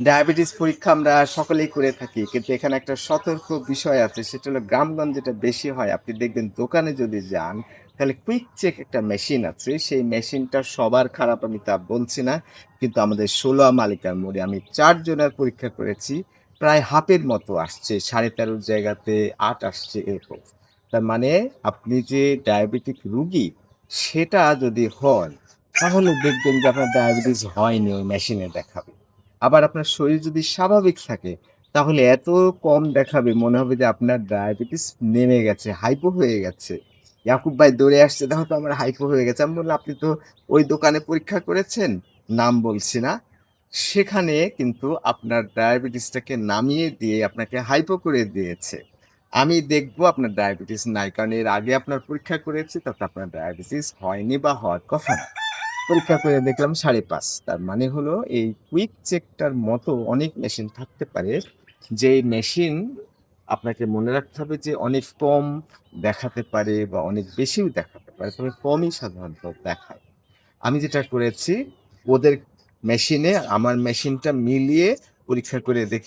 Diabetes পরীক্ষা আমরা সকলেই করে থাকি, কিন্তু এখানে একটা সতর্ক বিষয় আছে, সেটা হলো গ্রামগঞ্জ যেটা বেশি হয়, আপনি দেখবেন দোকানে যদি যান, তাহলে কুইক চেক একটা মেশিন আছে, সেই মেশিনটা সবার খারাপ আমি তা বলছি না, কিন্তু আমাদের ষোলো মালিকার মোড়ে আমি চারজনের পরীক্ষা করেছি, প্রায় হাফের মতো আসছে, সাড়ে তেরোর জায়গাতে আট আসছে এরকম। তার মানে আপনি যে ডায়াবেটিক রুগী, সেটা যদি হন, তাহলে দেখবেন যে আপনার ডায়াবেটিস হয়নি ওই মেশিনে দেখাবে। আবার আপনার শরীর যদি স্বাভাবিক থাকে, তাহলে এত কম দেখাবে, মনে হবে যে আপনার ডায়াবেটিস নেমে গেছে হাইপো হয়ে গেছে। ইয়াকুব ভাই দৌড়ে আসছে, দেখো তো আমার হাইপো হয়ে গেছে। আমি বললাম, আপনি তো ওই দোকানে পরীক্ষা করেছেন? নাম বলছি না। সেখানে কিন্তু আপনার ডায়াবেটিসটাকে নামিয়ে দিয়ে আপনাকে হাইপো করে দিয়েছে। আমি দেখব আপনার ডায়াবেটিস নাই, কারণ এর আগে আপনার পরীক্ষা করেছি, তাতে আপনার ডায়াবেটিস হয়নি বা হওয়ার কথা পরীক্ষা করে দেখলাম সাড়ে পাঁচ। তার মানে হলো এই কুইক চেকটার মতো অনেক মেশিন থাকতে পারে যে মেশিন আপনাকে মনে রাখতে হবে যে অনেক কম দেখাতে পারে বা অনেক বেশিও দেখাতে পারে, তবে কমই সাধারণত দেখায়। আমি যেটা করেছি, ওদের মেশিনে আমার মেশিনটা মিলিয়ে পরীক্ষা করে দেখি